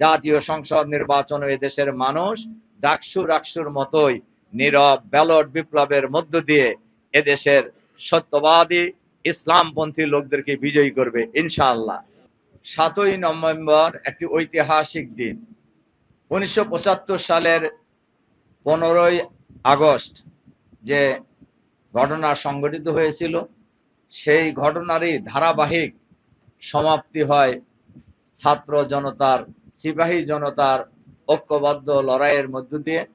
জাতীয় সংসদ নির্বাচন দেশের মানুষ ডাকসু রাকসুর মতোই নীরব, ব্যালট বিপ্লবের মধ্য দিয়ে এদেশের সত্যবাদী ইসলামপন্থী লোকদেরকে বিজয়ী করবে, ইনশাআল্লাহ। সাতই নভেম্বর একটি ঐতিহাসিক দিন। উনিশশো পঁচাত্তর সালের পনেরোই আগস্ট যে ঘটনা সংঘটিত হয়েছিল, সেই ঘটনারই ধারাবাহিক সমাপ্তি হয় ছাত্র জনতার সিপাহী জনতার ঐক্যবদ্ধ লড়াইয়ের মধ্য দিয়ে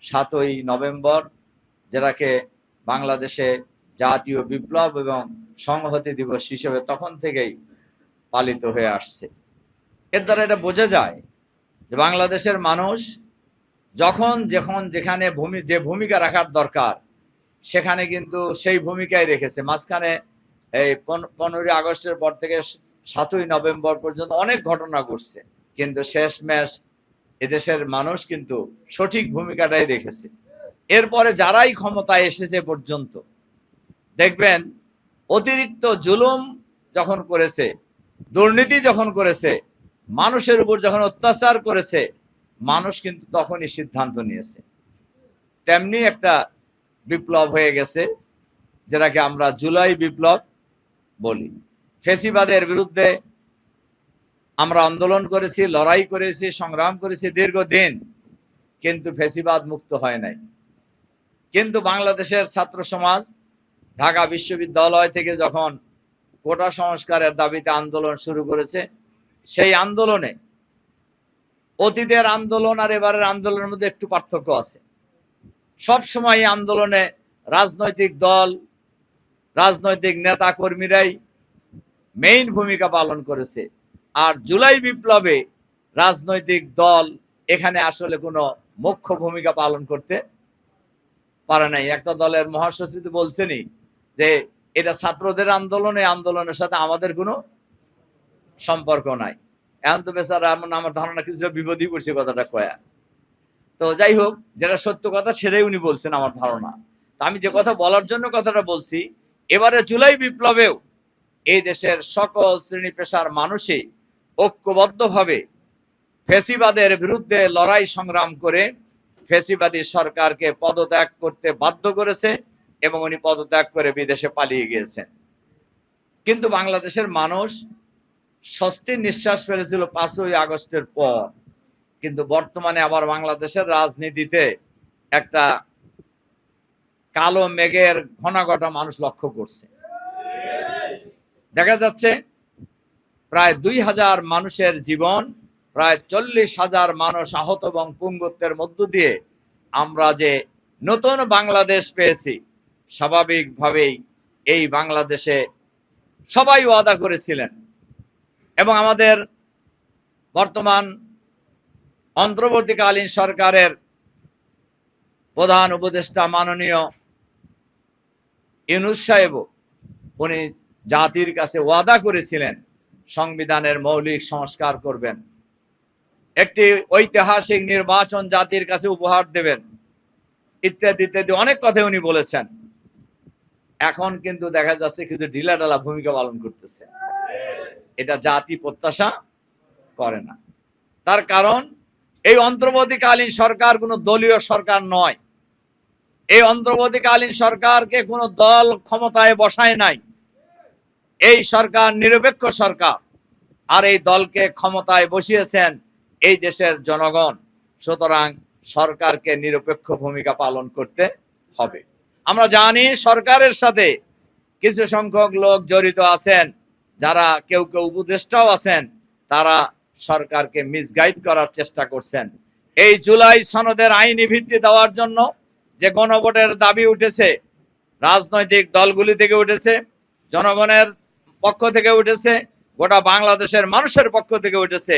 সাতই নভেম্বর, যেটাকে বাংলাদেশে জাতীয় বিপ্লব এবং সংহতি দিবস হিসেবে তখন থেকেই পালিত হয়ে আসছে। এর দ্বারা এটা বোঝা যায় যে বাংলাদেশের মানুষ যখন যখন যেখানে ভূমি, যে ভূমিকা রাখার দরকার, সেখানে কিন্তু সেই ভূমিকাই রেখেছে। মাঝখানে এই পন- পনেরোই আগস্টের পর থেকে সাতই নভেম্বর পর্যন্ত অনেক ঘটনা ঘটছে। কিন্তু শেষমেশ এদেশের মানুষ কিন্তু সঠিক ভূমিকাটাই রেখেছে। এরপরে যারাই ক্ষমতায় এসেছে পর্যন্ত, দেখবেন অতিরিক্ত জুলুম যখন করেছে, দুর্নীতি যখন করেছে, মানুষের উপর যখন অত্যাচার করেছে, মানুষ কিন্তু তখনই সিদ্ধান্ত নিয়েছে। তেমনি একটা বিপ্লব হয়ে গেছে, যেটাকে আমরা জুলাই বিপ্লব বলি। ফেসিবাদের বিরুদ্ধে আমরা আন্দোলন করেছি, লড়াই করেছি, সংগ্রাম করেছি দীর্ঘদিন, কিন্তু ফেসিবাদ মুক্ত হয় নাই। কিন্তু বাংলাদেশের ছাত্র সমাজ, ঢাকা বিশ্ববিদ্যালয় থেকে যখন কোটা সংস্কারের দাবিতে আন্দোলন শুরু করেছে, সেই আন্দোলনে অতীতের আন্দোলন আর এবারের আন্দোলনের মধ্যে একটু পার্থক্য আছে। সব সময় আন্দোলনে রাজনৈতিক দল, রাজনৈতিক নেতা কর্মীরাই মেইন ভূমিকা পালন করেছে। আর জুলাই বিপ্লবে রাজনৈতিক দল এখানে আসলে কোনো মুখ্য ভূমিকা পালন করতে পারে নাই। একটা দলের মহাসচিব বলছেনই যে, এটা ছাত্রদের আন্দোলনে আন্দোলনের সাথে আমাদের কোনো সম্পর্ক নাই। এখন তো বেচারা এমন আমার ধারণা কিছুটা বিপদই করছে কথাটা কয়া। তো যাই হোক, যেটা সত্য কথা সেটাই উনি বলছেন আমার ধারণা। তো আমি যে কথা বলার জন্য কথাটা বলছি, এবারে জুলাই বিপ্লবেও এই দেশের সকল শ্রেণি পেশার মানুষই ঐক্যবদ্ধভাবে ফেসিবাদের বিরুদ্ধে লড়াই সংগ্রাম করে ফেসিবাদী সরকারকে পদত্যাগ করতে বাধ্য করেছে এবং উনি পদত্যাগ করে বিদেশে পালিয়ে গিয়েছেন। কিন্তু বাংলাদেশের মানুষ স্বস্তির নিঃশ্বাস ফেলেছিল পাঁচই আগস্টের পর। কিন্তু বর্তমানে আবার বাংলাদেশের রাজনীতিতে একটা কালো মেঘের ঘনাঘটা মানুষ লক্ষ্য করছে। দেখা যাচ্ছে প্রায় দুই হাজার মানুষের জীবন, প্রায় চল্লিশ হাজার মানুষ আহত এবং পুঙ্গত্বের মধ্য দিয়ে আমরা যে নতুন বাংলাদেশ পেয়েছি, স্বাভাবিকভাবেই এই বাংলাদেশে সবাই ওয়াদা করেছিলেন এবং আমাদের বর্তমান অন্তর্বর্তীকালীন সরকারের প্রধান উপদেষ্টা মাননীয় ইউনুস সাহেব উনি জাতির কাছে ওয়াদা করেছিলেন সংবিধানের মৌলিক সংস্কার করবেন। একটি ঐতিহাসিক নির্বাচন জাতির কাছে উপহার দেবেন। ইত্যাদি ইত্যাদি অনেক কথা উনি বলেছেন। এখন কিন্তু দেখা যাচ্ছে কিছু ঢিলাঢালা ভূমিকা পালন করতেছে। এটা জাতি প্রত্যাশা করে না। তার কারণ, এই অন্তর্বর্তীকালীন সরকার কোনো দলীয় সরকার নয়। এই অন্তর্বর্তীকালীন সরকারকে কোনো দল ক্ষমতায় বসায় নাই। এই সরকার, নিরপেক্ষ সরকার, আর এই দলকে ক্ষমতায় বসিয়েছেন এই দেশের জনগণ। সুতরাং সরকারকে নিরপেক্ষ ভূমিকা পালন করতে হবে। আমরা জানি সরকারের সাথে কিছু সংখ্যক লোক জড়িত আছেন, যারা কেউ কেউ উপদেষ্টাও আছেন, তারা সরকারকে মিসগাইড করার চেষ্টা করছেন। এই জুলাই সনদের আইনি ভিত্তি দেওয়ার জন্য যে গণভোটের দাবি উঠেছে, রাজনৈতিক দলগুলি থেকে উঠেছে, জনগণের পক্ষ থেকে উঠেছে, গোটা বাংলাদেশের মানুষের পক্ষ থেকে উঠেছে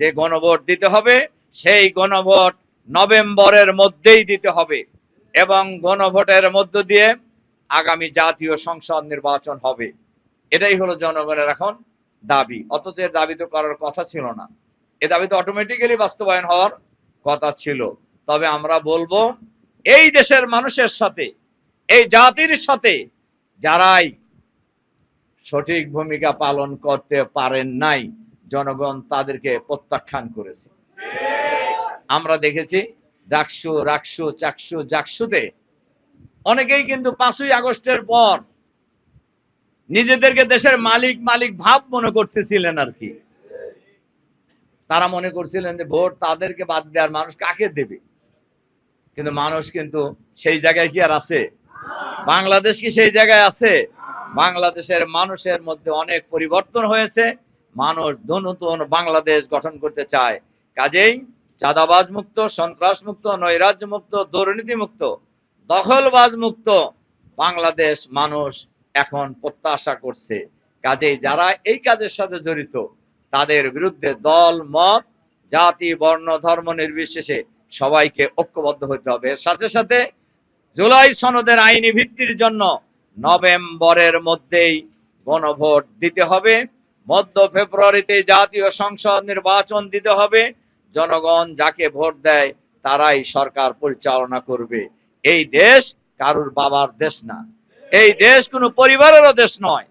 যে গণভোট দিতে হবে, সেই গণভোট নভেম্বরের মধ্যেই দিতে হবে এবং গণভোটের মধ্য দিয়ে আগামী জাতীয় সংসদ নির্বাচন হবে। এটাই হলো জনগণের এখন দাবি, অথচ এর দাবি তো করার কথা ছিল না। এ দাবি তো অটোমেটিক্যালি বাস্তবায়ন হওয়ার কথা ছিল। তবে আমরা বলব, এই দেশের মানুষের সাথে, এই জাতির সাথে যারাই সঠিক ভূমিকা পালন করতে পারেন নাই, জনগণ তাদেরকে প্রত্যাখ্যান করেছে। আমরা দেখেছি ডাকসু, রাকসু, চাকসু, জাকসুতে অনেকেই কিন্তু পাঁচই আগস্টের পর নিজেদেরকে দেশের মালিক মালিক ভাব মনে করতেছিলেন আর কি। তারা মনে করছিলেন যে ভোট তাদেরকে বাদ দেওয়ার মানুষ কাকে দেবে? কিন্তু মানুষ কিন্তু সেই জায়গায় কি আর আছে? বাংলাদেশ কি সেই জায়গায় আছে? বাংলাদেশের মানুষের মধ্যে অনেক পরিবর্তন হয়েছে। মানুষ নতুন বাংলাদেশ গঠন করতে চায়। কাজেই চাঁদাবাজ মুক্ত, সন্ত্রাস মুক্ত, নৈরাজ্য মুক্ত, দুর্নীতি মুক্ত, দখলবাজ মুক্ত বাংলাদেশ মানুষ এখন প্রত্যাশা করছে। কাজেই যারা এই কাজের সাথে জড়িত, তাদের বিরুদ্ধে দল, মত, জাতি, বর্ণ, ধর্ম নির্বিশেষে সবাইকে ঐক্যবদ্ধ হতে হবে। সাথে সাথে জুলাই সনদের আইনি ভিত্তির জন্য নভেম্বরের মধ্যেই গণভোট দিতে হবে। মধ্য ফেব্রুয়ারিতে জাতীয় সংসদ নির্বাচন দিতে হবে। জনগণ যাকে ভোট দেয়, তারাই সরকার পরিচালনা করবে। এই দেশ কারুর বাবার দেশ না। এই দেশ কোনো পরিবারেরও দেশ নয়।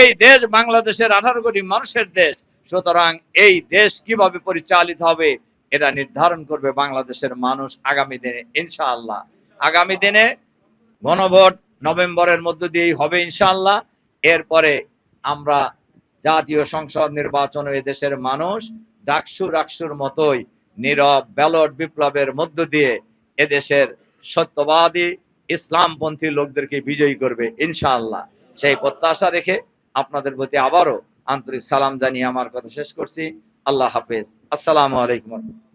এই দেশ বাংলাদেশের আঠারো কোটি মানুষের দেশ। সুতরাং এই দেশ কীভাবে পরিচালিত হবে, এটা নির্ধারণ করবে বাংলাদেশের মানুষ আগামী দিনে, ইনশাআল্লাহ। আগামী দিনে গণভোট নভেম্বরের মধ্য দিয়েই হবে ইনশাআল্লাহ। এরপরে আমরা জাতীয় সংসদ নির্বাচন দেশের মানুষ ডাকসু রাকসুর মতোই নীরব, ব্যালট বিপ্লবের মধ্য দিয়ে এদেশের সত্যবাদী ইসলামপন্থী লোকদেরকে বিজয়ী করবে ইনশাআল্লাহ। সেই প্রত্যাশা রেখে আপনাদের প্রতি আবারও আন্তরিক সালাম জানিয়ে আমার কথা শেষ করছি। আল্লাহ হাফেজ। আসসালামু আলাইকুম।